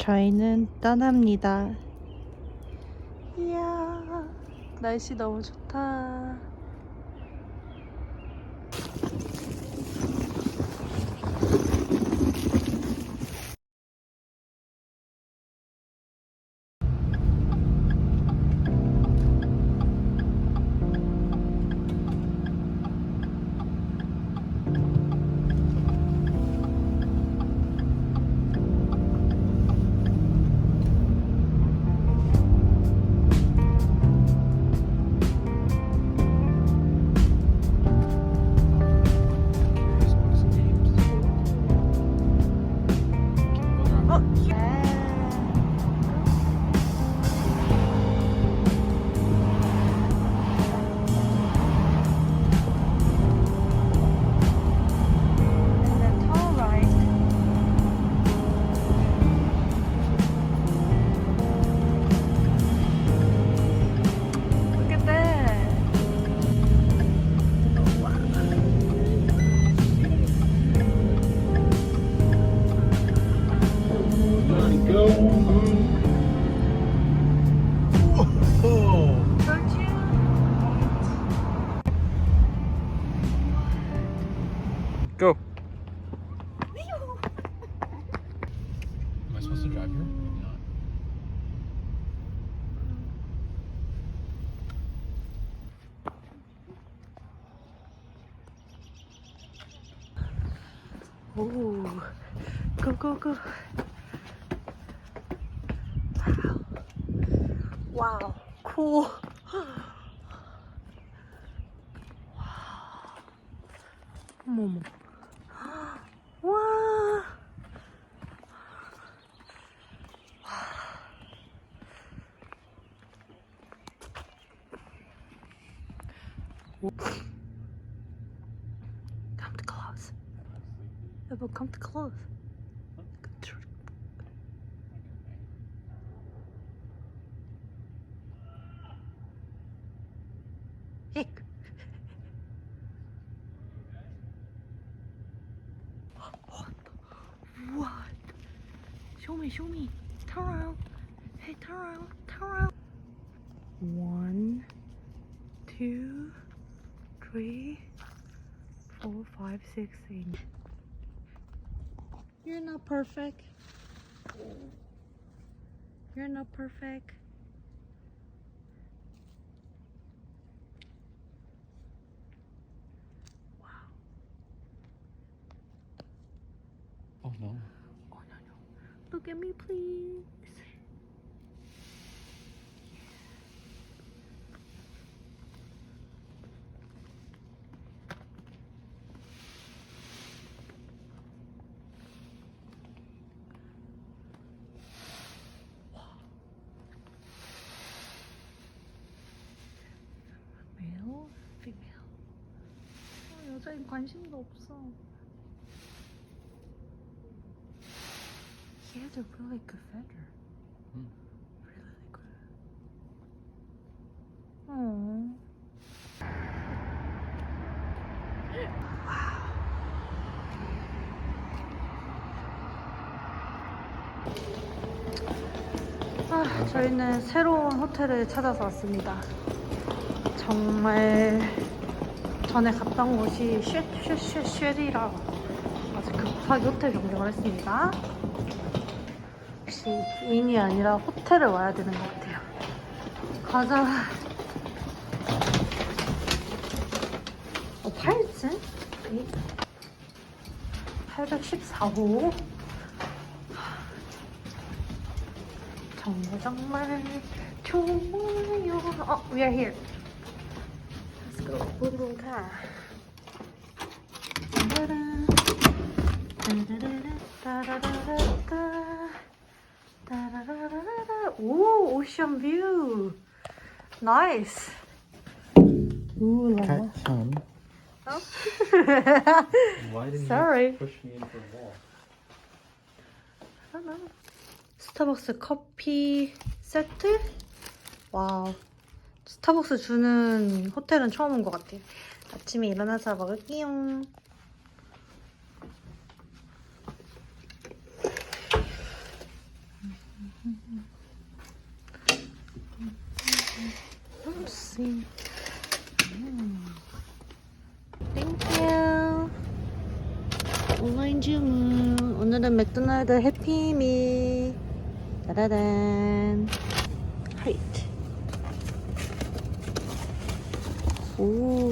저희는 떠납니다. 이야, 날씨 너무 좋다. 어, Ooh. Go, go, go. Wow. Wow. Cool. Momo. Wow. wow. wow. 여보, come to close. Hick. What? What? Show me, show me. Turn around. Hey, turn around, turn around. One, two, three, four, five, six, eight. You're not perfect. You're not perfect. Wow. Oh no. Oh no no. Look at me please. Female. 어, 여자인 관심도 없어. Has a really good feather. Hmm. Really good. Aww. 아, 저희는 새로운 호텔을 찾아서 왔습니다. 정말 전에 갔던 곳이 쉐쉐쉐쉐리라 아주 급하게 호텔 변경을 했습니다. 역시 인이 아니라 호텔을 와야 되는 것 같아요. 가자. 어, 8층? 814호. 정말 정말 좋아요. 어, we are here. Let's go. 붕붕 카. 따라란. 따라라라따라라라따. 따라라라라. 오, 오션 뷰. 나이스. 우라. Son. Oh. Why didn't Sorry. you push me into a wall? 스타벅스 커피 세트? 와우. 스타벅스 주는 호텔은 처음 온 것 같아요. 아침에 일어나서 먹을게요. 음. 땡큐 온라인 주문 오늘은 맥도날드 해피미 따다단 오.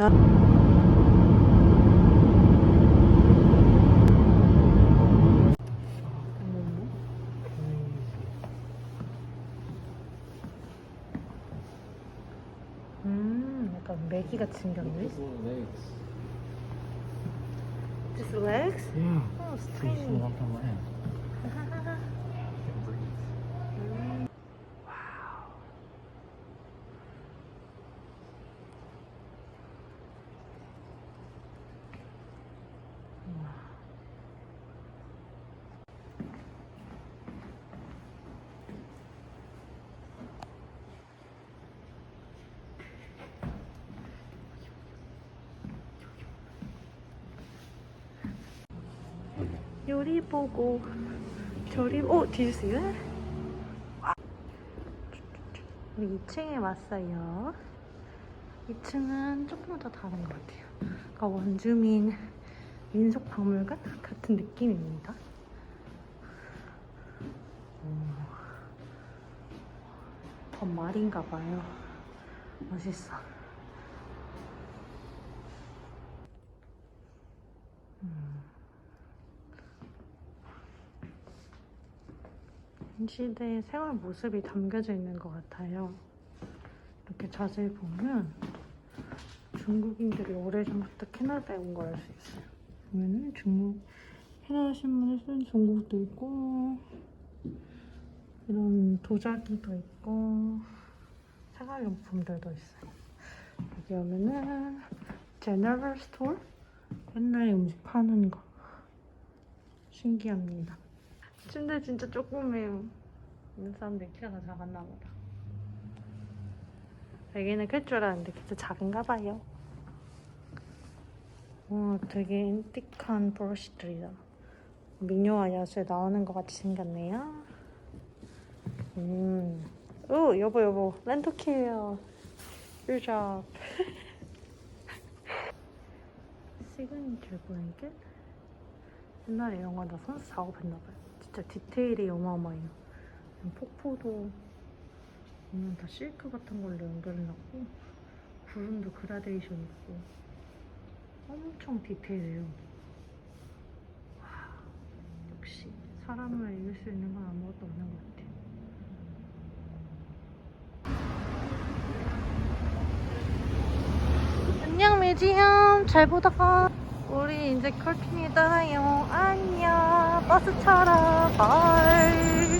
야. 음, 약간 메기 little legs. Just legs? Yeah. Oh, it's tiny. 요리 보고 저리 오 that? 우리 2층에 왔어요. 2층은 조금 더 다른 것 같아요. 그러니까 원주민 민속 박물관 같은 느낌입니다. 오. 건말인가 봐요. 멋있어. 이 시대의 생활 모습이 담겨져 있는 것 같아요. 이렇게 자세히 보면 중국인들이 오래전부터 캐나다에 온 걸 알 수 있어요. 보면은 중국 캐나다 신문을 쓴 중국도 있고 이런 도자기도 있고 생활용품들도 있어요. 여기 오면은 제너럴 스토어 옛날 음식 파는 거 신기합니다. 침대 진짜 조그매요. 있는 사람들이 키가 다 작았나 보다. 여기는 클 줄 알았는데 진짜 작은가 봐요. 와, 되게 인틱한 브러쉬들이다. 미녀와 야수에 나오는 것 같이 생겼네요. 음. 오, 여보, 여보. 렌터케어. 꿀잡. 시그니처 블랭켓? 옛날에 이런 거다 손수 작업했나봐요. 진짜 디테일이 어마어마해요. 폭포도 보면 다 실크 같은 걸로 연결해놨고 구름도 그라데이션 있고 엄청 디테일해요. 와, 역시 사람을 이길 수 있는 건 아무것도 없는 것 같아요. 안녕 뮤지엄 잘 보다가 우리 이제 컬핀이 따라요. 안녕. 버스 타러 발